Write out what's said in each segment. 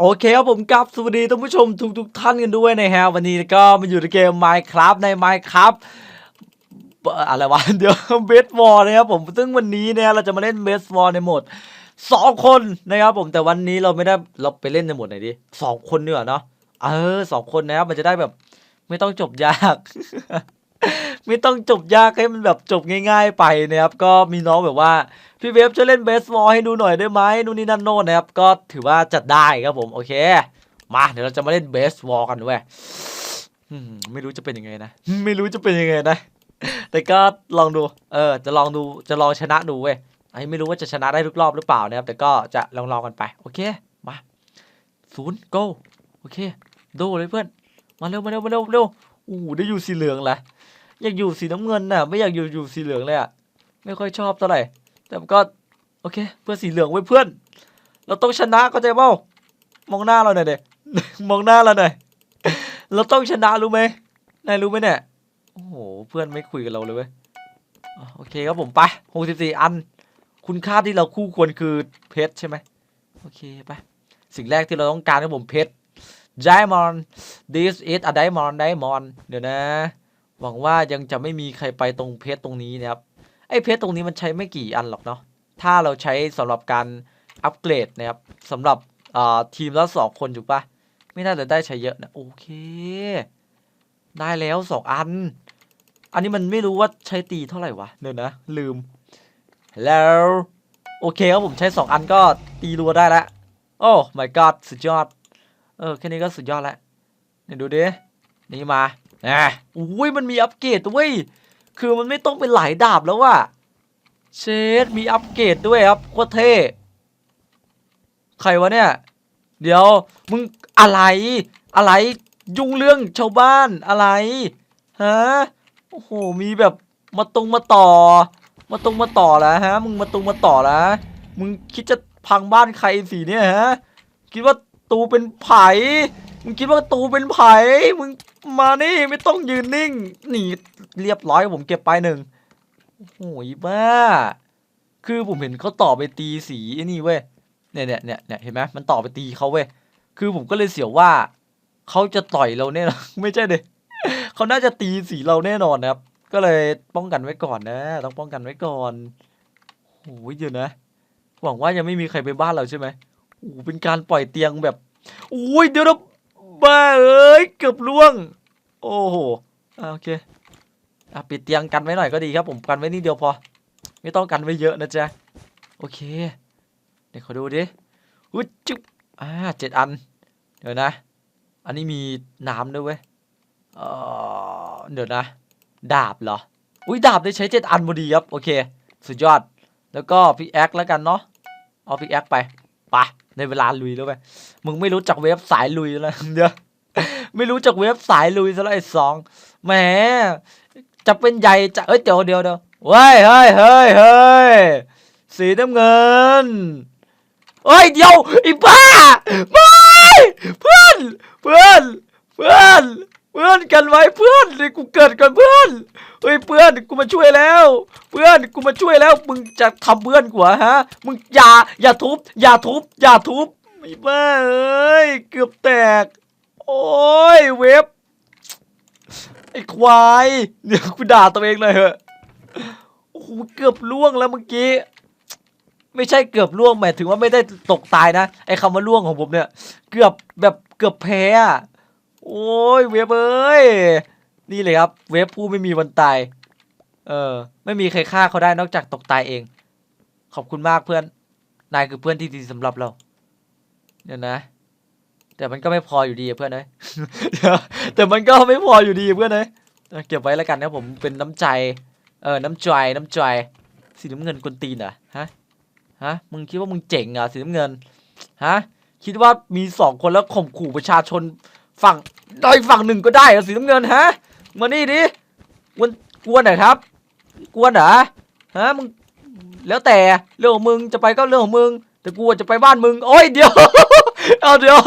โอเคครับผมกับสวัสดีท่านผู้ชมทุกทุกๆท่านกันด้วยนะฮะวันนี้ก็มาอยู่ในเกม Minecraft ใน Minecraft อะไรวะเดี๋ยวเบสบอลนะครับผมซึ่งวันนี้เนี่ยเราจะมาเล่นเบสบอลในโหมดสองคนนะครับผมแต่วันนี้เราไม่ได้เราไปเล่นในโหมดไหนดิสองคนดีกว่าเนาะเออสองคนนะครับมันจะได้แบบ ไม่ต้องจบยาก ไม่ต้องจบยากให้มันแบบจบง่าย ๆ ไปนะครับ ก็มีน้องแบบว่า พี่เวฟจะเล่นเบสบอลให้ดูหน่อยได้ไหมนู่นนี่นั่นโน่นนะครับ ก็ถือว่าจัดได้ครับผมโอเค มาเดี๋ยวเราจะมาเล่นเบสบอลกันด้วยไม่รู้จะเป็นยังไงนะ ไม่รู้จะเป็นยังไงนะ แต่ก็ลองดู เออ จะลองดูจะลองชนะดูเว้ยไอ้ไม่รู้ว่าจะชนะได้ทุกรอบหรือเปล่านะครับ แต่ก็จะลองลองกันไป โอเค มาศูนย์ go โอเคดูเลยเพื่อน มาเร็วมาเร็วมาเร็วเร็วอู้ได้อยู่สีเหลืองแหละ อยากอยู่สีน้ำเงินน่ะ ไม่อยากอยู่อยู่สีเหลืองเลยอะ ไม่ค่อยชอบเท่าไหร่ แต่ก็โอเค เพื่อสีเหลืองไว้เพื่อน เราต้องชนะเข้าใจเปล่ามองหน้าเราหน่อยเด็มองหน้าเราหน่อย เราต้องชนะรู้ไหมนายรู้ไหมเนี่ย โอ้โห เพื่อนไม่คุยกับเราเลยเว้ย โอเคครับผมไปหกสิบสี่อัน คุณค่าที่เราคู่ควรคือเพชรใช่ไหม โอเคไป สิ่งแรกที่เราต้องการคือผมเพชร diamond this is a diamond diamond เดี๋ยวนะ หวังว่ายังจะไม่มีใครไปตรงเพชรตรงนี้นะครับไอ้เพชรตรงนี้มันใช้ไม่กี่อันหรอกเนาะถ้าเราใช้สำหรับการอัปเกรดนะครับสำหรับทีมละสองคนถูกปะไม่น่าจะได้ใช้เยอะนะโอเค ได้แล้วสองอัน อันนี้มันไม่รู้ว่าใช้ตีเท่าไหร่วะเดี๋ยวนะ ลืม แล้วโอเคครับผมใช้สองอันก็ตีรัวได้แล้วโอ้ my god สุดยอด เออแค่นี้ก็สุดยอดแล้วเนี่ยวดูดินี่มา อะอุ้ยมันมีอัปเกรดด้วยคือมันไม่ต้องเป็นหลายดาบแล้วว่ะเชดมีอัปเกรดด้วยครับโคตรเท่ใครวะเนี่ย เดี๋ยวมึงอะไร อะไรยุ่งเรื่องชาวบ้านอะไรฮะโอ้โหมีแบบมาตรงมาต่อ มาตรงมาต่อแล้วฮะ มึงมาตรงมาต่อแล้วมึงคิดจะพังบ้านใครสิเนี่ยฮะคิดว่าตูเป็นไผ่ มึงคิดว่าตูเป็นไผ่มึงมานี่ไม่ต้องยืนนิ่งหนีเรียบร้อยผมเก็บไปหนึ่งโอ้โหบ้า คือผมเห็นเขาต่อไปตีสีไอ้นี่เว้ยเนี่ยเนี่ยเนี่ยเนี่ยเห็นไหมมันต่อไปตีเขาเว้ยคือผมก็เลยเสียวว่าเขาจะต่อยเราแน่นอนไม่ใช่เด็เขาน่าจะตีสีเราแน่นอนนะครับ ก็เลยป้องกันไว้ก่อนนะ ต้องป้องกันไว้ก่อนโอ้ยเดี๋ยวนะ หวังว่ายังไม่มีใครไปบ้านเราใช่ไหมโอ้เป็นการปล่อยเตียงแบบโอ้ยเดี๋ยวนะ บ้าเอ้ยเกือบล่วง โอ้โหโอเคอะปิดเตียงกันไว้หน่อยก็ดีครับผมกันไว้นิดเดียวพอ ไม่ต้องกันไว้เยอะนะจ๊ะโอเคเดี๋ยวขอดูดิอุ้ยจุ๊บอ่าเจ็ดอันเดี๋ยวนะ อันนี้มีน้ำด้วยเว้ยเออเดี๋ยวนะ ดาบเหรออุ้ยดาบได้ใช้เจ็ดอันพอดีครับโอเค สุดยอด แล้วก็พิกแอคแล้วกันเนาะเอาพิกแอคไปไป ในเวลาลุยแล้วไปมึงไม่รู้จักเว็บสายลุยแล้วเดี๋ยวไม่รู้จักเว็บสายลุยซะแล้วไอ้สองแหมจะเป็นใหญ่จะเอ้ยเดี๋ยวเดี๋ยวเดี๋ยวเฮ้ยเฮ้ยเฮ้ยเฮ้ยสีน้ำเงินเฮ้ยเดี๋ยวไอ้บ้าไม่เพื่อนเพื่อนเพื่อน เพื่อนกันไว้เพื่อนเดี๋ยกูเกิดก่อนเพื่อนเฮ้ยเพื่อนกูมาช่วยแล้ว เพื่อนกูมาช่วยแล้วมึงจะทำเพื่อนกูเหรอฮะมึงอย่าอย่าทุบอย่าทุบอย่าทุบไอ้บ้าเอ้ยเกือบแตก โอ้ยเว็บไอ้ควายเดี๋ยวกูด่าตัวเองเลยเหอะโอ้โหเกือบล่วงแล้วเมื่อกี้ไม่ใช่เกือบล่วงหมายถึงว่าไม่ได้ตกตายนะไอ้คำว่าล่วงของผมเนี่ย เกือบแบบเกือบแพ้อะ โอ้ยเว็บเอ้ย นี่เลยครับ เว็บผู้ไม่มีวันตาย เออ ไม่มีใครฆ่าเขาได้นอกจากตกตายเอง ขอบคุณมากเพื่อน นายคือเพื่อนที่ดีสำหรับเรา เดี๋ยวนะ แต่มันก็ไม่พออยู่ดีเพื่อนเอ้ยแต่มันก็ไม่พออยู่ดีเพื่อนเอ้ยเก็บไว้แล้วกันนะผมเป็นน้ำใจ เออ น้ำใจน้ำใจ สีน้ำเงินกวนตีนเหรอฮะ ฮะ มึงคิดว่ามึงเจ๋งเหรอสีน้ำเงิน ฮะ คิดว่ามีสองคนแล้วข่มขู่ประชาชน ฝั่งโดยฝั่งหนึ่งก็ได้สีน้ำเงินฮะมานี่ดิกวนกวนเหรอครับกวนเหรอฮะมึงแล้วแต่เรื่องของมึงจะไปก็เรื่องของมึง แต่กูจะไปบ้านมึงโอ้ยเดี๋ยวเอาเดี๋ยว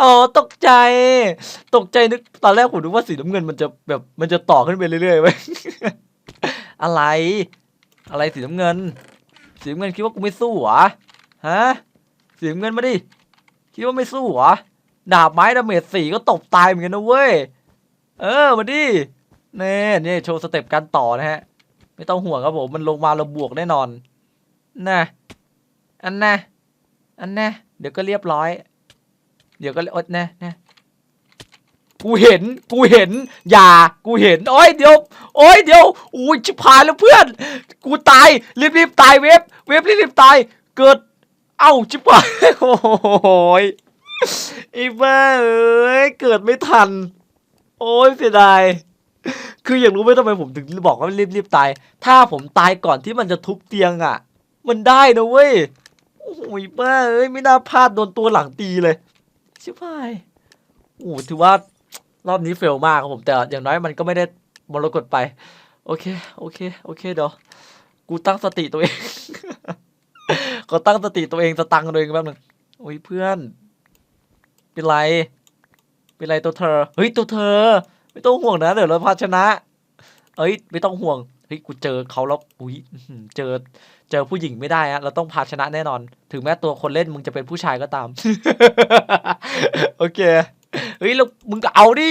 อ๋อตกใจ ตกใจนึกตอนแรกผมนึกว่าสีน้ำเงินมันจะแบบมันจะต่อขึ้นไปเรื่อยๆไปอะไร อะไรสีน้ำเงิน สีน้ำเงินคิดว่ากูไม่สู้หรอฮะสีน้ำเงินมาดิคิดว่าไม่สู้หรอ ดาบไม้ดาเมจสี่ก็ตบตายเหมือนกันนะเว้ย เออมาดิเน่เนี่โชว์สเต็ปการต่อนะฮะ ไม่ต้องห่วงครับผมมันลงมาเราบวกแน่นอนนะอันนะอันนะเดี๋ยวก็เรียบร้อย เดี๋ยวก็อดนะนะกูเห็น กูเห็น อย่า กูเห็น โอ้ยเดี๋ยว โอ้ยเดี๋ยว อุ้ยชิบหายแล้วเพื่อน กูตาย รีบรีบๆตายเว็บ เว็บรีบรีบๆตาย เกิด เอ้าชิบหายโอ้ย อ้บ้าเอ้ยเกิดไม่ทัน โอ้ยเสียดาย คืออยากรู้ไหมทำไมผมถึงบอกว่ารีบๆตาย ถ้าผมตายก่อนที่มันจะทุบเตียงอะ มันได้นะเว้ย โอ้ยบ้าเอ้ยไม่น่าพลาดโดนตัวหลังตีเลย ชิบหาย โอ้ถือว่ารอบนี้เฟลมากครับผมแต่อย่างน้อยมันก็ไม่ได้มรกตไป โอเค โอเค โอเคเดี๋ยวกูตั้งสติตัวเองขอตั้งสติตัวเองสตังตัวเองแป๊บนึงโอ้ยเพื่อน เป็นไร เป็นไรตัวเธอ เฮ้ยตัวเธอ ไม่ต้องห่วงนะเดี๋ยวเราพาชนะ เอ้ยไม่ต้องห่วง เฮ้ยกูเจอเขาแล้ว อุ้ยเจอ เจอผู้หญิงไม่ได้อะเราต้องพาชนะแน่นอน ถึงแม้ตัวคนเล่นมึงจะเป็นผู้ชายก็ตาม โอเค เฮ้ยแล้วมึงก็เอาดิ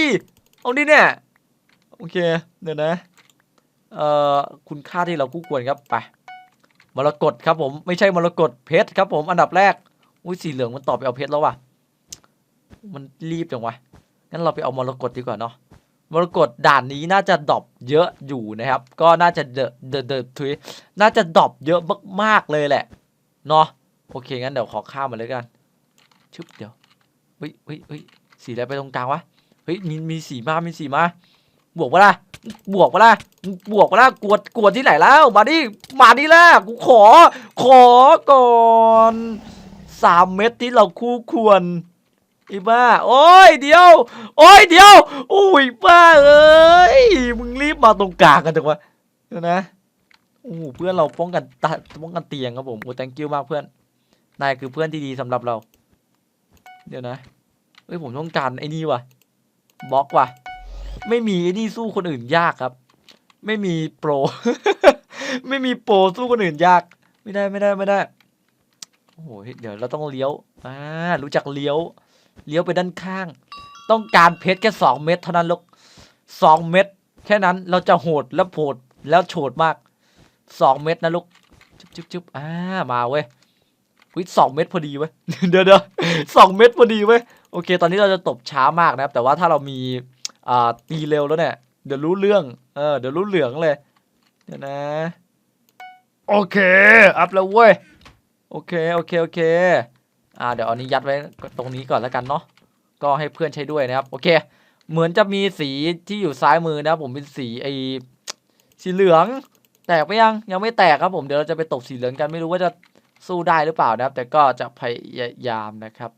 เอาดิเนี่ย โอเคเดี๋ยวนะ เอ่อคุณค่าที่เราคู่ควรครับไปมรกตครับผมไม่ใช่มรกตเพชรครับผมอันดับแรกอุ้ยสีเหลืองมันตอบไปเอาเพชรแล้วว่ะ มันรีบจังวะ งั้นเราไปเอามรกตดีกว่าเนาะ มรกตด่านนี้น่าจะดรอปเยอะอยู่นะครับ ก็น่าจะเดอะเดอะเดอะทุยน่าจะดรอปเยอะมากๆเลยแหละ เนาะ โอเคงั้นเดี๋ยวขอข้ามมาเลยกัน ชึบเดี๋ยว เฮ้ยเฮ้ยเฮ้ยสีอะไรไปตรงกลางวะ เฮ้ยมีมีสีมา มีสีมา บวกปะล่ะ บวกปะล่ะ บวกปะล่ะ กวดกวดที่ไหนแล้ว มาดิ มาดิแล้วกูขอ ขอก่อนสามเม็ดที่เราคู่ควร อีบ้า โอ้ยเดียว โอ้ยเดียวโอ้ยบ้าเอ้ย มึงรีบมาตรงกลางกันจังวะเดี๋ยวนะโอ้เพื่อนเราป้องกันตาป้องกันเตียงครับผมโอ้ thank you มากเพื่อน นายคือเพื่อนที่ดีสำหรับเรา เดี๋ยวนะ เฮ้ยผมต้องการไอ้นี่ว่ะ บล็อกว่ะ ไม่มีไอ้นี่สู้คนอื่นยากครับ ไม่มีโปร ไม่มีโปรสู้คนอื่นยาก ไม่ได้ไม่ได้ไม่ได้ โอ้โห เดี๋ยวเราต้องเลี้ยว อ่า รู้จักเลี้ยว เลี้ยวไปด้านข้าง ต้องการเพชรแค่สองเม็ดเท่านั้นลูกสองเม็ดแค่นั้นเราจะโหดแล้วโผดแล้วโฉดมากสองเม็ดนะลูกจุ๊บจุ๊บจุ๊บอ่ามาเว้ยวิสองเม็ดพอดีเว้ยเดี๋ยวเดี๋ยวสองเม็ดพอดีเว้ยโอเค ตอนนี้เราจะตบช้ามากนะครับ แต่ว่าถ้าเรามีอ่าตีเร็วแล้วเนี่ยเดี๋ยวรู้เรื่องเออเดี๋ยวรู้เหลืองเลยเดี๋ยวนะ โอเค อัพแล้วเว้ย โอเค โอเค โอเค อ่าเดี๋ยวเอานี้ยัดไว้ตรงนี้ก่อนแล้วกันเนาะก็ให้เพื่อนใช้ด้วยนะครับ โอเค เหมือนจะมีสีที่อยู่ซ้ายมือนะครับผมเป็นสีไอสีเหลือง แตกไปยังยังไม่แตกครับผมเดี๋ยวเราจะไปตบสีเหลืองกันไม่รู้ว่าจะสู้ได้หรือเปล่านะครับ แต่ก็จะพยายามนะครับ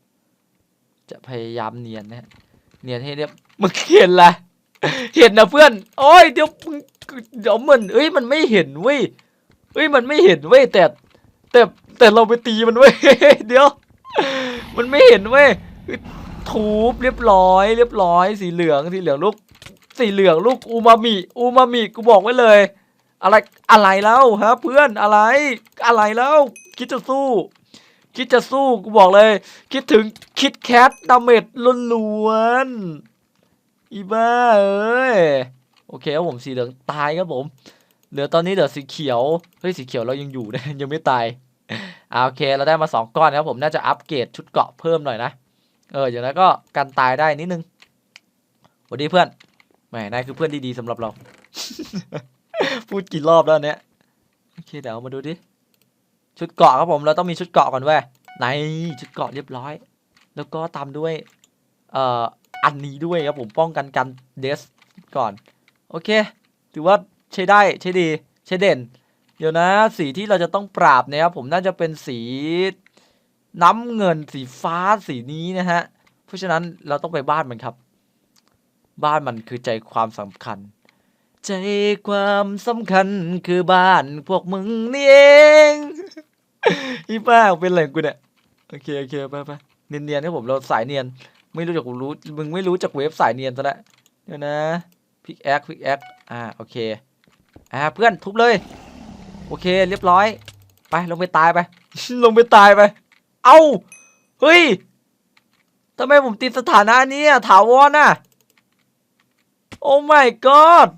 จะพยายามเนียนนะเนียนให้เรียบมึงเห็นละเห็นนะเพื่อน โอ้ยเดี๋ยวเดี๋ยวมันเอ้ยมันไม่เห็นเว้ยเอ้ยมันไม่เห็นเว้ยแต่แต่แต่เราไปตีมันเว้ยเดี๋ยว มันไม่เห็นเว้ยทูบเรียบร้อย เรียบร้อย สีเหลืองสีเหลืองลูกสีเหลืองลูกอูมามิอูมามิกูบอกไว้เลย อะไรอะไรแล้วฮะเพื่อนอะไร อะไรแล้วคิดจะสู้ คิดจะสู้กูบอกเลย คิดถึงคิดแคทดาเมจล้วนๆอีบ้าเอ้ยโอเคครับผมสีเหลืองตายครับผมเหลือตอนนี้เหลือสีเขียวเฮ้ยสีเขียวเรายังอยู่นะยังไม่ตาย โอเค เราได้มาสองก้อนนะครับผม น่าจะอัปเกรดชุดเกาะเพิ่มหน่อยนะ เออ อย่างนั้นก็กันตายได้นิดนึงสวัสดีเพื่อน แหม นายคือเพื่อนที่ดีสำหรับเรา พูดกี่รอบแล้วเนี่ยโอเค เดี๋ยวเอามาดูดิ ชุดเกาะครับผม เราต้องมีชุดเกาะก่อนเว้ยในชุดเกาะเรียบร้อย แล้วก็ตามด้วย เอ่อ อันนี้ด้วยครับผม ป้องกันกันเดสก่อน โอเค ถือว่าใช้ได้ ใช้ดี ใช้เด่น เดี๋ยวนะ สีที่เราจะต้องปราบเนี่ยครับผมน่าจะเป็นสีน้ำเงินสีฟ้าสีนี้นะฮะ เพราะฉะนั้นเราต้องไปบ้านมันครับ บ้านมันคือใจความสำคัญ ใจความสำคัญคือบ้านพวกมึงนี่เองอีป้าเป็นอะไรของกูเนี่ยโอเคโอเคไปไปเนียนเนียนๆครับผมเราสายเนียน ไม่รู้จักรู้มึงไม่รู้จักเวฟสายเนียนซะแล้วเดี๋ยวนะพิกแอคพิกแอคอ่าโอเคอ่าเพื่อนทุบเลย โอเคเรียบร้อย ไปลงไปตายไป ลงไปตายไป เอ้าเฮ้ยทำไมผมติดสถานะนี้อะถาวรน่ะโอ้ my god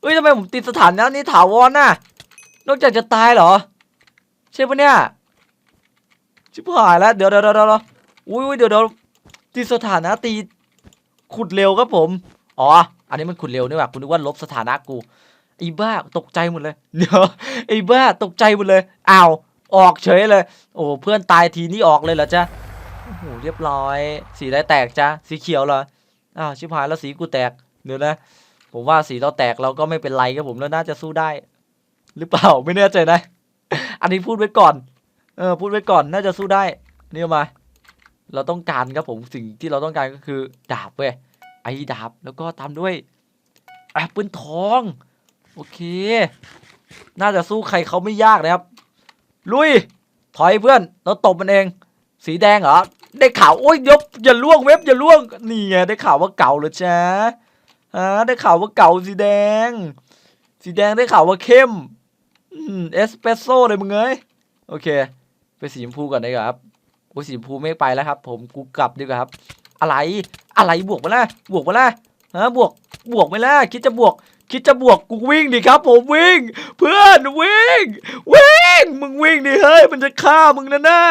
เฮ้ยทำไมผมติดสถานะนี้ถาวรน่ะนอกจากจะตายเหรอ ใช่ปะเนี่ยชิบหายแล้วเดี๋ยวเดี๋ยวเดี๋ยวอุ้ยอุ้ยเดี๋ยวเดี๋ยวติดสถานะตีขุดเร็วครับผม อ๋อ อันนี้มันขุดเร็วนี่หว่าคุณนึกว่าลบสถานะกู ไอ้บ้าตกใจหมดเลยเดี๋ยวไอ้บ้าตกใจหมดเลยอ้าวออกเฉยเลย โอ้เพื่อนตายทีนี้ออกเลยเหรอจ๊ะโอ้โหเรียบร้อย สีอะไรแตกจ้ะสีเขียวเหรออ้าวชิบหายแล้วสีกูแตกเดี๋ยวนะผมว่าสีเราแตกเราก็ไม่เป็นไรครับผมแล้วน่าจะสู้ได้ หรือเปล่าไม่แน่ใจนะ อันนี้พูดไว้ก่อนเออพูดไว้ก่อนน่าจะสู้ได้นี่เอามา เราต้องการครับผมสิ่งที่เราต้องการก็คือ ดาบเว้ยไอ้ดาบแล้วก็ตามด้วยแอปเปิลทอง โอเค น่าจะสู้ใครเขาไม่ยากนะครับ ลุย ถอยเพื่อนเราตบมันเอง สีแดงเหรอ ได้ข่าวโอ้ยยวอย่าล่วงเว็บอย่าล่วง นี่ไงได้ข่าวว่าเก่าเหรอจ๊ะฮะได้ข่าวว่าเก่าสีแดง สีแดงได้ข่าวว่าเข้มอืมเอสเปรสโซ่เลยมึงเอ้ย โอเค ไปสีชมพูก่อนดีกว่าครับโอ้สีชมพูไม่ไปแล้วครับ ผมกูกลับดีกว่าครับ อะไร อะไรบวกมาละบวกมาละฮะบวก บวกไม่ละคิดจะบวก คิดจะบวกกูวิ่งดิครับ ผมวิ่ง เพื่อนวิ่ง วิ่ง มึงวิ่งดิเฮ้ยมันจะฆ่ามึงนะน่า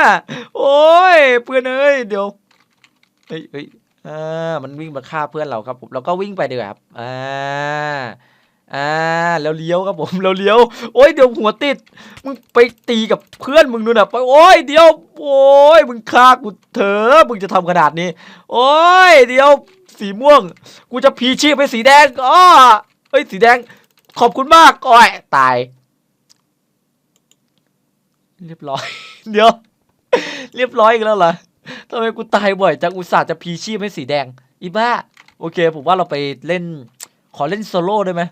โอ้ยเพื่อนเอ้ยเดี๋ยวเฮ้ยเฮ้ยอ่ามันวิ่งมาฆ่าเพื่อนเราครับผมเราก็วิ่งไปดีกว่าครับอ่าอ่าแล้วเลี้ยวครับผมแล้วเลี้ยวโอ้ยเดี๋ยวหัวติดมึงไปตีกับเพื่อนมึงนู่นน่ะไปโอ้ยเดี๋ยวโอ้ยมึงฆ่ากูเถอะมึงจะทำขนาดนี้ โอ้ยเดี๋ยวสีม่วง กูจะพีชีพไปสีแดงอ้อ เฮ้ยสีแดง ขอบคุณมากอ้อยตาย เรียบร้อย เดี๋ยว เรียบร้อยอีกแล้วเหรอทำไมกูตายบ่อยจังอุตส่าห์จะพีชีพให้สีแดง อีบ้า โอเค ผมว่าเราไปเล่น ขอเล่นโซโล่ได้ไหม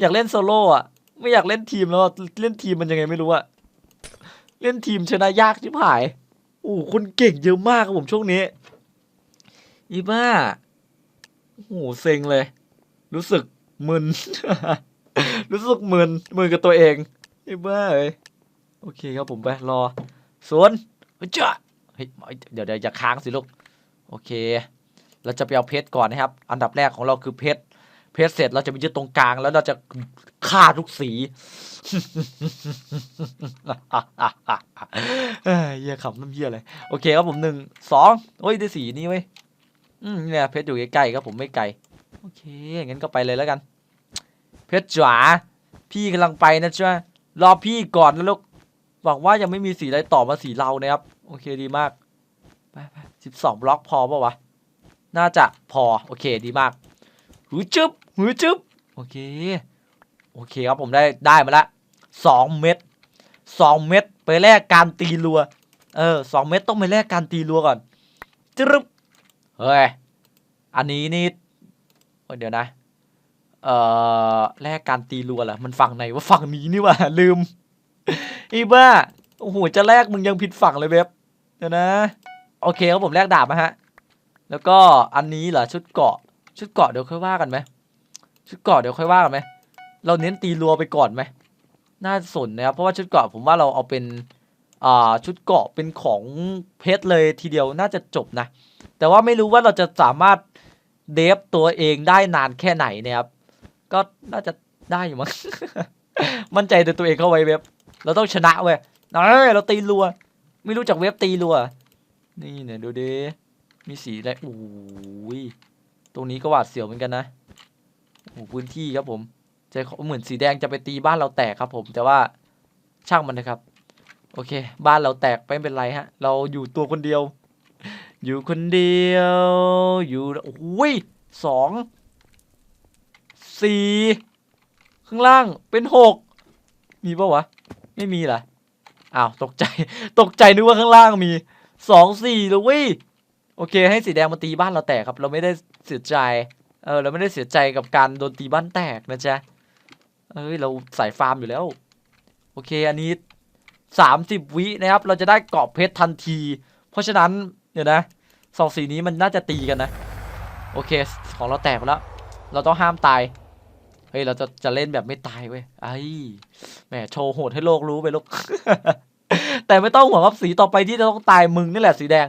อยากเล่นโซโล่อะไม่อยากเล่นทีมแล้วเล่นทีมมันยังไงไม่รู้อะเล่นทีมชนะยากชิบหายโอ้โหคนเก่งเยอะมากครับผมช่วงนี้ อีบ้าโอ้โหเซ็งเลย รู้สึก มึน รู้สึกมึนมึนกับตัวเองไอ้บ้าเอ้ยโอเคครับผมไปรอสวนเจ้าเฮ้ยเดี๋ยวเดี๋ยวอย่าค้างสิลูกโอเค เราจะไปเอาเพชรก่อนนะครับ อันดับแรกของเราคือเพชรเพชรเสร็จเราจะไปยึดตรงกลางแล้วเราจะฆ่าทุกสีเอ้ยเหี้ยขำน้ำเหี้ยเลยโอเคครับผมหนึ่งสองโอ้ยได้สีนี้เว้ยอืมเนี่ยเพชรอยู่ใกล้ๆครับผมไม่ไกลโอเคงั้นก็ไปเลยแล้วกัน เพชรจ๋าพี่กำลังไปนะจ๊ะรอพี่ก่อนนะลูกหวังว่ายังไม่มีสีอะไรต่อมาสีเรานะครับ โอเคดีมากไปไปสิบสองบล็อกพอปะวะน่าจะพอโอเคดีมากหือจึ๊บหือจึ๊บโอเคโอเคครับผมได้ได้มาละสองเม็ดสองเม็ดไปแลกการตีรัว เออสองเม็ดต้องไปแลกการตีรัวก่อนจึ๊บเฮ้ยอันนี้นี่เดี๋ยวนะ เอ่อแลกการตีรัวเหรอมันฝั่งไหนว่าฝั่งนี้นี่ว่าลืม อีบ้าโอ้โหจะแลกมึงยังผิดฝั่งเลยเว็บเดี๋ยวนะ โอเคครับผมแลกดาบมาฮะ แล้วก็อันนี้เหรอชุดเกาะ ชุดเกาะเดี๋ยวค่อยว่ากันไหมชุดเกาะเดี๋ยวค่อยว่ากันไหมเราเน้นตีรัวไปก่อนไหมน่าสนนะครับเพราะว่าชุดเกาะผมว่าเราเอาเป็นอ่าชุดเกาะเป็นของเพชรเลยทีเดียวน่าจะจบนะ แต่ว่าไม่รู้ว่าเราจะสามารถเดฟตัวเองได้นานแค่ไหนนะครับ ก็น่าจะได้อยู่มั้ง มั่นใจในตัวเองเข้าไว้เว็บ เราต้องชนะเว้ยเอ้ยเราตีรัว ไม่รู้จักเว็บตีรัว นี่เนี่ยดูดิ มีสีอะไรโอ้ย ตรงนี้ก็หวาดเสียวเหมือนกันนะโอ้พื้นที่ครับผมใจเขาเหมือนสีแดงจะไปตีบ้านเราแตกครับ ผม แต่ว่าช่างมันนะครับ โอเค บ้านเราแตกไม่เป็นไรฮะ เราอยู่ตัวคนเดียว อยู่คนเดียว อยู่โอ้ยสอง สี่ข้างล่างเป็นหกมีปะวะ ไม่มีเหรออ้าวตกใจตกใจนึกว่าข้างล่างมีสองสี่เลยเว้ยโอเค ให้สีแดงมาตีบ้านเราแตกครับ เราไม่ได้เสียใจเออเราไม่ได้เสียใจกับการโดนตีบ้านแตกนะจ๊ะเอ้ยเราสายฟาร์มอยู่แล้ว โอเคอันนี้สามสิบวินะครับ เราจะได้เกาะเพชรทันที เพราะฉะนั้นเดี๋ยวนะสองสีนี้มันน่าจะตีกันนะ โอเค ของเราแตกไปแล้ว เราต้องห้ามตาย เฮ้ยเราจะจะเล่นแบบไม่ตายเว้ยไอ้แหมโชว์โหดให้โลกรู้ไปลูกแต่ไม่ต้องห่วงครับสีต่อไปที่จะต้องตายมึงนี่แหละสีแดง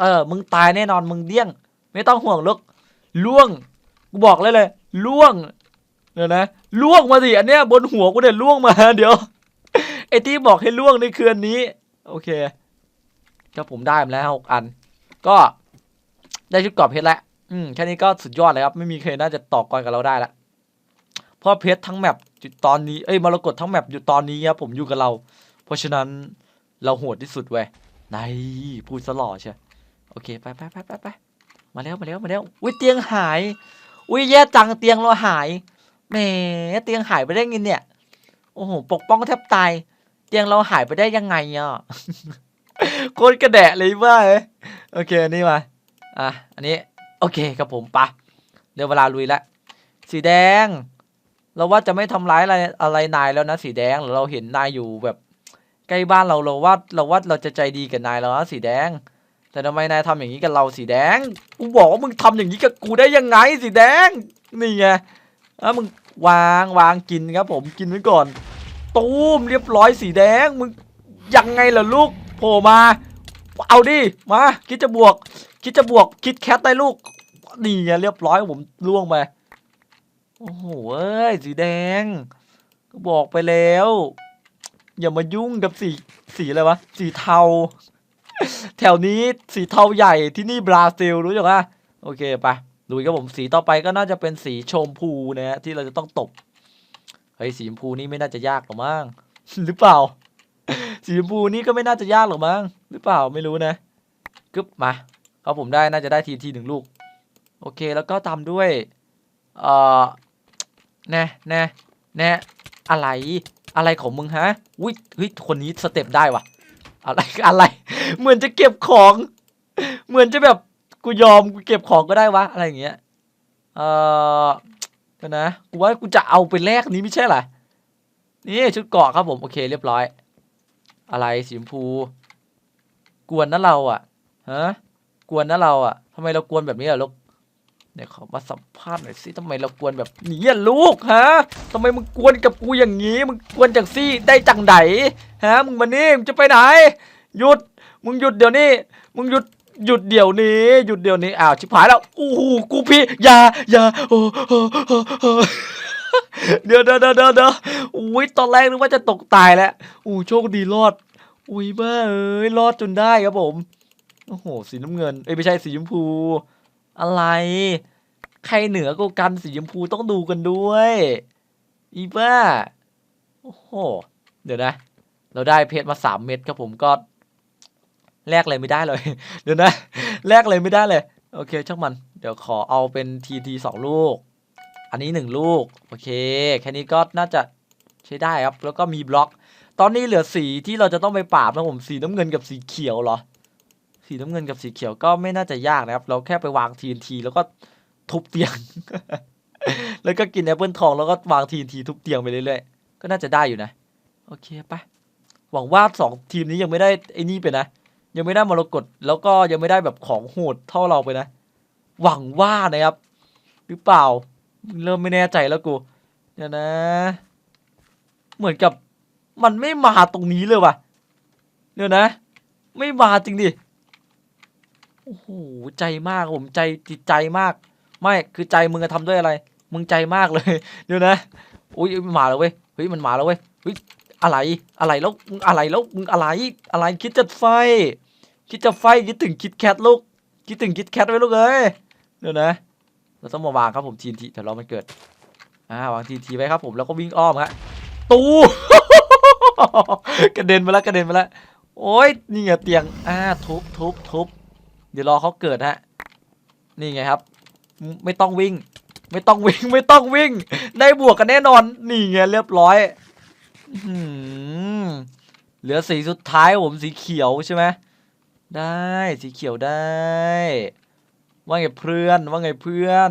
เออ มึงตายแน่นอนมึงเดี้ยง ไม่ต้องห่วงลูกล่วงกูบอกเลยเลยล่วงเดี๋ยวนะล่วงมาสิอันเนี้ยบนหัวกูเนี่ยล่วงมาเดี๋ยวไอ้ที่บอกให้ล่วงในคืนนี้ โอเคก็ผมได้มาแล้วหกอัน ก็ได้ชุดกรอบเพชรแล้วอืมแค่นี้ก็สุดยอดเลยครับ ไม่มีใครน่าจะต่อกรกับเราได้ละ เพราะเพชรทั้งแมปอยู่ตอนนี้เอ้ยมรกตทั้งแมปอยู่ตอนนี้ครับผมอยู่กับเรา เพราะฉะนั้นเราโหดที่สุดเว้ยนายพูดสลอใช่โอเคไปไปไปไปไปมาแล้วมาแล้วมาแล้วอุ้ยเตียงหายอุ้ยแย่จังเตียงเราหายแหมเตียงหายไปได้ไงเนี่ยโอ้โหปกป้องแทบตาย เตียงเราหายไปได้ยังไงอะโคตรกระแดะเลยว่าเอ้ยโอเคอันนี่มาอะอันนี้โอเคครับผมปะเดี๋ยวเวลาลุยละสีแดง เราว่าจะไม่ทำร้ายอะไรอะไรนายแล้วนะสีแดงเราเห็นนายอยู่แบบใกล้บ้านเราเราว่าเราว่าเราจะใจดีกับนายแล้วนะสีแดง แต่ทำไมนายทำอย่างนี้กับเราสีแดงกูบอกว่ามึงทำอย่างนี้กับกูได้ยังไงสีแดงนี่ไงอะมึงวางวางกินครับผมกินไว้ก่อน ตูมเรียบร้อยสีแดงมึงยังไงล่ะลูกโผล่มา เอาดิมาคิดจะบวก คิดจะบวกคิดแคทได้ลูกนี่ไงเรียบร้อยผมล่วงไป โอ้โหเอ้ยสีแดง ก็บอกไปแล้ว อย่ามายุ่งกับสีสีอะไรวะ สีเทา แถวนี้สีเทาใหญ่ที่นี่บราซิลรู้จักปะโอเคไปดูครับผมสีต่อไปก็น่าจะเป็นสีชมพูนะฮะที่เราจะต้องตบเฮ้ยสีชมพูนี่ไม่น่าจะยากหรอกมั้งหรือเปล่า สีชมพูนี่ก็ไม่น่าจะยากหรอกมั้งหรือเปล่าไม่รู้นะกึบมาครับผมได้น่าจะได้ทีทีหนึ่งลูก โอเคแล้วก็ตามด้วยเอ่อ แน่แน่แน่อะไร อะไรของมึงฮะอุ้ยเฮ้ยคนนี้สเต็ปได้วะอะไรอะไร เหมือนจะเก็บของ เหมือนจะแบบกูยอมกูเก็บของก็ได้วะอะไรอย่างเงี้ยเออเดี๋ยวนะกูว่ากูจะเอาไปแลกนี้ไม่ใช่เหรอนี่ชุดเกาะครับผมโอเคเรียบร้อย อะไรสีชมพู กวนนะเราอะฮะกวนนะเราอะทำไมเรากวนแบบนี้อะลูก เดี๋ยวขอมาสัมภาษณ์หน่อยสิทำไมเรากวนแบบนี้อะลูกฮะทำไมมึงกวนกับกูอย่างนี้ มึงกวนจากซี่ได้จังไหนฮะ มึงมานี่มึงจะไปไหน หยุด มึงหยุดเดี๋ยวนี้ มึงหยุดหยุดเดี๋ยวนี้หยุดเดี๋ยวนี้อ้าวชิบหายแล้วอู้หูกูพี่อย่าอย่าโอ้อ้โอ้โอ้เดี๋ยวเดี๋ยวเดี๋ยวเดี๋ยวเดี๋ยวอุ้ยตอนแรกนึกว่าจะตกตายแล้วอู้โชคดีรอด อุ้ยบ้าเอ้ยรอดจนได้ครับผมโอ้โหสีน้ำเงินเอ้ยไม่ใช่สีชมพู อะไร ใครเหนือกว่ากันสีชมพูต้องดูกันด้วย อีบ้า โอ้โห เดี๋ยวนะ เราได้เพชรมาสามเม็ดครับผมก็ แลกอะไรไม่ได้เลย เดี๋ยวนะ แลกอะไรไม่ได้เลย โอเคช่างมัน เดี๋ยวขอเอาเป็นทีทีสองลูก อันนี้หนึ่งลูก โอเค แค่นี้ก็น่าจะใช้ได้ครับ แล้วก็มีบล็อก ตอนนี้เหลือสีที่เราจะต้องไปปราบนะผม สีน้ำเงินกับสีเขียวเหรอ สีน้ำเงินกับสีเขียวก็ไม่น่าจะยากนะครับ เราแค่ไปวางทีนทีแล้วก็ทุบเตียง แล้วก็กินแอปเปิลทองแล้วก็วางทีนทีทุบเตียงไปเรื่อยๆ ก็น่าจะได้อยู่นะ โอเคไปหวังว่าสองทีมนี้ยังไม่ได้ไอ้นี่ไปนะ ยังไม่ได้มรกตแล้วก็ยังไม่ได้แบบของโหดเท่าเราไปนะ หวังว่านะครับ หรือเปล่า เริ่มไม่แน่ใจแล้วกูเดี๋ยวนะ เหมือนกับมันไม่มาตรงนี้เลยว่ะเดี๋ยวนะ ไม่มาจริงดิ โอ้โหใจมากผมใจจิตใจมาก ไม่คือใจมึงจะทำด้วยอะไร มึงใจมากเลยเดี๋ยวนะอุ้ยมันมาแล้วเว้ยเฮ้ยมันมาแล้วเว้ยเฮ้ยอะไรอะไรแล้วมึงอะไรแล้วมึงอะไรอะไรคิดจะไฟ คิดจะไฟคิดถึงคิดแคทลูกคิดถึงคิดแคทไว้ลูกเอ้ยเดี๋ยวนะ เราต้องมาวางครับผมทีนทีแต่เรามันเกิดอ่าวางทีนทีไว้ครับผมแล้วก็วิ่งอ้อมครับตูกระเด็นมาแล้วกระเด็นมาแล้วโอ้ยนี่ไงเตียงอ่าทุบทุบทุบ เดี๋ยวรอเขาเกิดฮะ นี่ไงครับ ไม่ต้องวิ่ง ไม่ต้องวิ่ง ไม่ต้องวิ่ง ได้บวกกันแน่นอน นี่ไงเรียบร้อยอเหลือสีสุดท้ายผมสีเขียวใช่ไหมได้สีเขียวได้ ว่าไงเพื่อนว่าไงเพื่อน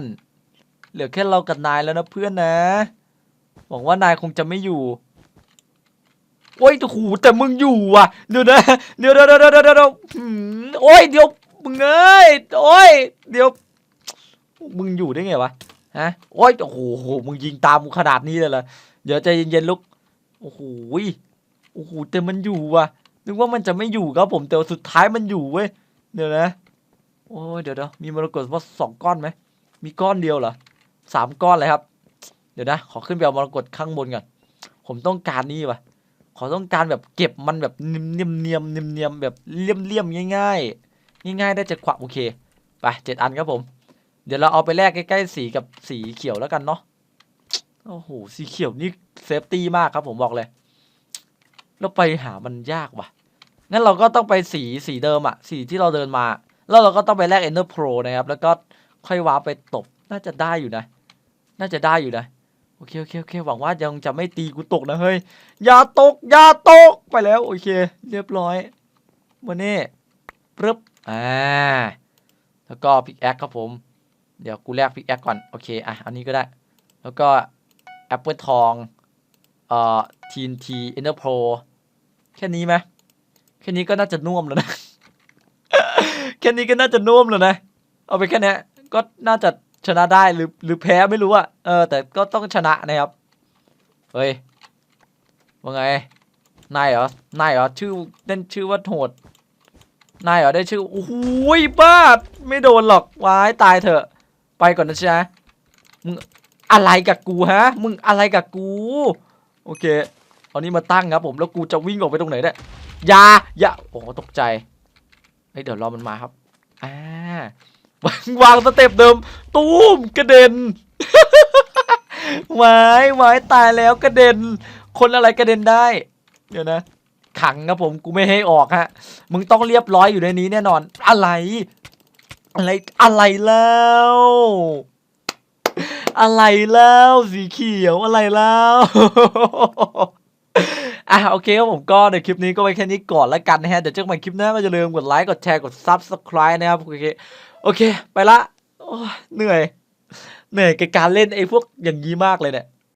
เหลือแค่เรากับนายแล้วนะเพื่อนนะ หวังว่านายคงจะไม่อยู่โอ้ยโอ้โหแต่มึงอยู่ว่ะ เดี๋ยวนะเดี๋ยวเดี๋ยวเดี๋ยวเดี๋ยวเดี๋ยวหืมโอ้ยเดี๋ยว มึงเอ้ยโอ้ยเดี๋ยว มึงอยู่ได้ไงวะฮะโอ้ยโอ้โหมึงยิงตามขนาดนี้เลยเหรอเดี๋ยวใจเย็นๆลูกโอ้โหโอ้โหแต่มันอยู่ว่ะนึกว่ามันจะไม่อยู่ครับผมแต่สุดท้ายมันอยู่เว้ยเดี๋ยวนะโอ้ยเดี๋ยวเดี๋ยวมีมรกตว่าสองก้อนไหมมีก้อนเดียวเหรอสามก้อนเลยครับ เดี๋ยวนะ ขอขึ้นไปเอามรกตข้างบนก่อนผมต้องการนี่วะขอต้องการแบบเก็บมันแบบเนียมเนียมเนียมเนียมแบบเลี่ยมเลี่ยมง่ายๆ ง่ายๆได้เจ็ดขวบโอเคไปเจ็ดอันครับผม เดี๋ยวเราเอาไปแลกใกล้ๆสีกับสีเขียวแล้วกันเนาะโอ้โหสีเขียวนี่เซฟตี้มากครับผมบอกเลยแล้วไปหามันยากว่ะงั้นเราก็ต้องไปสีสีเดิมอะสีที่เราเดินมา แล้วเราก็ต้องไปแลก Ender Pro นะครับ แล้วก็ค่อยว้าร์ปไปตบน่าจะได้อยู่นะ น่าจะได้อยู่นะโอเคโอเคโอเคหวังว่ายังจะไม่ตีกูตกนะเฮ้ยอย่าตกอย่าตกไปแล้วโอเค เรียบร้อยวันนี้ ปึ๊บอ่าแล้วก็พิกแอคครับผม เดี๋ยวกูแลกพิกแอคก่อน โอเค อะ อันนี้ก็ได้ แล้วก็แอปเปิลทองเอ่อ TNT Ender Pro แค่นี้ไหมแค่นี้ก็น่าจะน่วมแล้วนะ แค่นี้ก็น่าจะน่วมแล้วนะ เอาไปแค่นี้ก็น่าจะชนะได้หรือหรือแพ้ไม่รู้อะเออ แต่ก็ต้องชนะนะครับ เฮ้ย ว่าไง นายเหรอ นายเหรอ ชื่อเล่นชื่อว่าโหด นายเหรอได้ชื่อโอ้ยบ้าไม่โดนหรอกวายตายเถอะ ไปก่อนนะจ๊ะมึงอะไรกับกูฮะ มึงอะไรกับกู โอเคเอานี้มาตั้งครับผมแล้วกูจะวิ่งออกไปตรงไหนเนี่ยยายาโอ้โหตกใจเฮ้ยเดี๋ยวรอมันมาครับอ่าวางวางสเต็ปเดิม ตูมกระเด็นไม้ไม้ตายแล้วกระเด็น คนอะไรกระเด็นได้ เดี๋ยวนะ ขังครับผมกูไม่ให้ออกฮะมึงต้องเรียบร้อยอยู่ในนี้แน่นอน อะไร อะไรอะไรแล้ว อะไรแล้วสีเขียวอะไรแล้วอะโอเคครับผมก็ในคลิปนี้ก็ไว้แค่นี้ก่อนแล้วกันนะฮะเดี๋ยวเจอกันใหม่คลิปหน้าก็อย่าลืมกดไลค์กดแชร์กด Subscribe นะครับโอเคโอเค ไปละเหนื่อย เหนื่อยกับการเล่นไอ้พวกอย่างนี้มากเลยเนี่ย